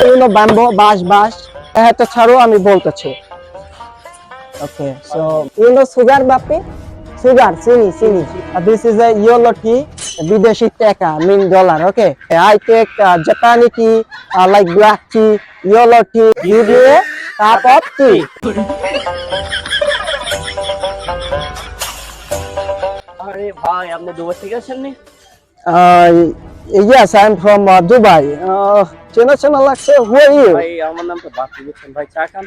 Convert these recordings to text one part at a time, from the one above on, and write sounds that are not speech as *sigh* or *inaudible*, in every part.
বিভিন্ন ব্যাম্বো বাঁশ বাঁশ একটা ছাড়াও আমি বলতেছি। Okay so you know sugar Bapi? Sugar চিনি চিনি। This is a yellow tea বিদেশি টাকা mean dollar okay I take জাপানি tea like black tea yellow tea me a cup of tea আরে ভাই আপনি দুবাই থেকে আসেননি? Yes I from from Dubai চেনা চেনা লাগছে হু আর ইউ ভাই আমার নাম তো বাপি বুঝছেন ভাই চা খান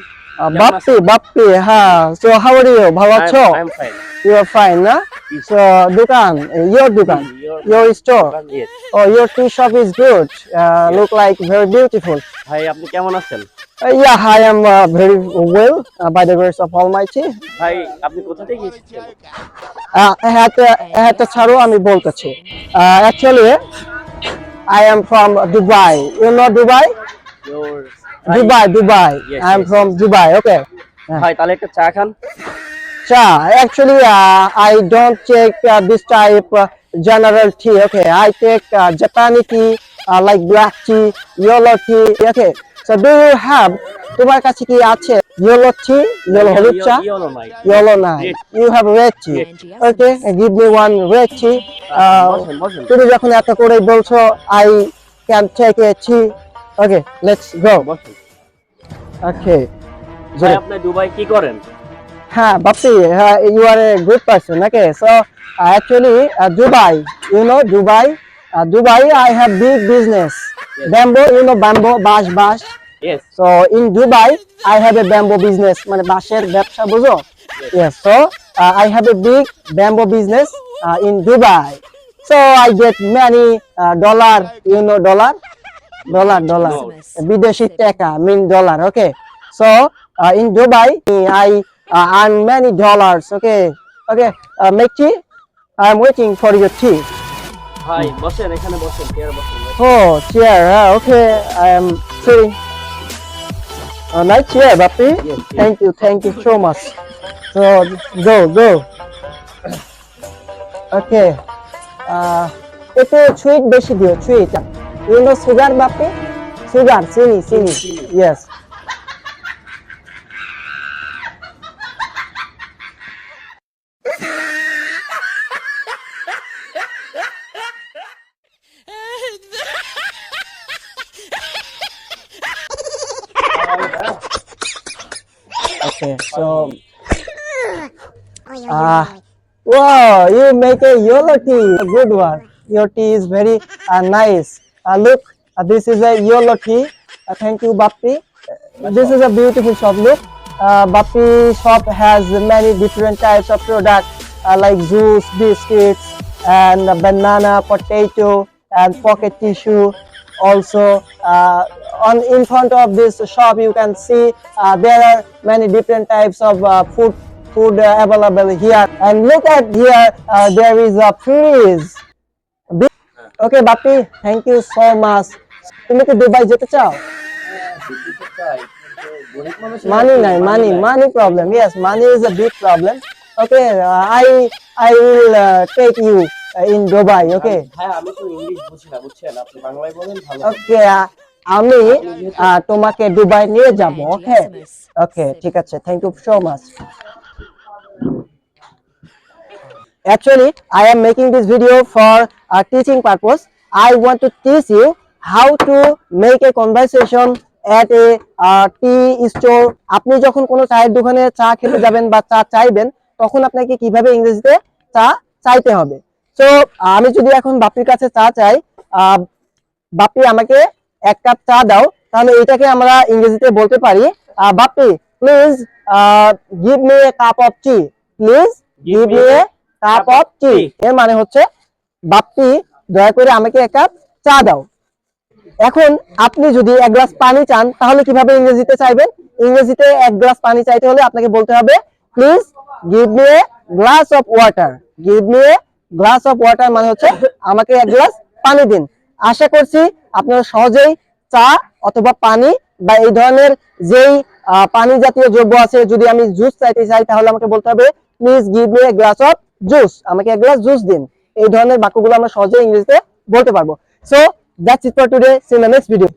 বাপ্পি বাপ্পি হ্যাঁ সো হাউ আর ইউ ভালো আছো I am fine You are fine, na? So, Dukan, your Dukan, your store. Oh, your tea shop is good. Uh, look like very beautiful. ভাই আপনি কেমন আছেন Uh, yeah, I am uh, very well uh, by the grace of Almighty. ভাই আপনি কোথা থেকে এসেছেন Uh, একটা একটা ছাড়ো আমি বলতেছি uh, actually I am from Dubai. You know Dubai? Your Dubai, Dubai. Yes, I am yes, from Dubai. Okay. ভাই তাহলে একটা চা খান actually, uh, I don't take uh, this type uh, general tea. Okay, I take uh, Japani tea, uh, like black tea, yellow tea. Okay, so do you have? তোমার কাছে কি আছে yellow tea, yellow হলুদ চা? Yellow নাই Yellow না. Red. You have red tea. Okay, give me one red tea. Uh, তুমি যখন এত করে বলছো I take a tea. Okay, let's go. বসেন ভাই আপনি দুবাই কি করেন? হ্যাঁ বাপ্পি হ্যাঁ you are a good person okay so actually Dubai you know Dubai Dubai I have big business bamboo you know bamboo বাঁশ বাঁশ yes so in Dubai I have a bamboo business মানে বাঁশের ব্যবসা বুঝো? Yes so I have A big bamboo business in Dubai so I get many dollar you know dollar dollar dollar বিদেশি টাকা mean dollar okay so in Dubai I earn many dollars okay okay uh, make tea i'm waiting for your tea ভাই বসেন এখানে বসেন chair বসেন oh chair uh, okay i am sitting uh, nice chair bapi Yes, yes. thank you thank you so much so go go Okay. Uh একটু sweet বেশি দিও sweet you know sugar Bapi sugar চিনি চিনি yes Okay, so ah, *laughs* wow, you make a yellow tea, a good one. Your tea is very uh, nice. Uh, look, uh, this is a yellow tea. Uh, thank you, Bappi. Uh, this is a beautiful shop. Look, uh, Bappi shop has many different types of products uh, like juice, biscuits, and banana, potato, and pocket tissue. Also, uh, on in front of this shop, you can see uh, there are many different types of uh, food food uh, available here. And look at here, uh, there is a freeze. Big- Okay, Bapi, thank you so much. তুমি কি Dubai যেতে চাও মানি নাই money money problem yes money is a big problem okay I I will take you in Dubai okay হ্যাঁ আমি তো English বুঝি না বুঝছেন আপনি বাংলায় বলেন ভালো ওকে আমি আহ, তোমাকে দুবাই নিয়ে যাব ওকে ওকে ঠিক আছে thank you so much Actually, I am making this video for a teaching purpose. I want to teach you how to make a conversation at a uh, tea store. আপনি যখন কোনো চায়ের দোকানে চা খেতে যাবেন বা চা চাইবেন তখন আপনাকে কীভাবে ইংরেজিতে চা চাইতে হবে সো আমি যদি এখন বাপির কাছে চা চাই বাপি আমাকে এক কাপ চা দাও তাহলে এটাকে আমরা ইংরেজিতে বলতে পারি Bapi please give me a cup of tea please give me a cup of tea. এর মানে হচ্ছে বাপ্পি দয়া করে আমাকে এক কাপ চা দাও। এখন আপনি যদি এক গ্লাস পানি চান তাহলে কীভাবে ইংরেজিতে চাইবেন? ইংরেজিতে এক গ্লাস পানি চাইতে হলে আপনাকে বলতে হবে please give me a glass of water give me a glass of water মানে হচ্ছে আমাকে এক গ্লাস পানি দিন। আশা করছি আপনারা সহজেই চা অথবা পানি বা এই ধরনের যেই আহ, পানি জাতীয় দ্রব্য আছে যদি আমি জুস চাইতে চাই তাহলে আমাকে বলতে হবে please give me a glass of juice, আমাকে এক গ্লাস জুস দিন। এই ধরনের বাক্যগুলো আমরা সহজে ইংরেজিতে বলতে পারব। So that's it for today see in the next video.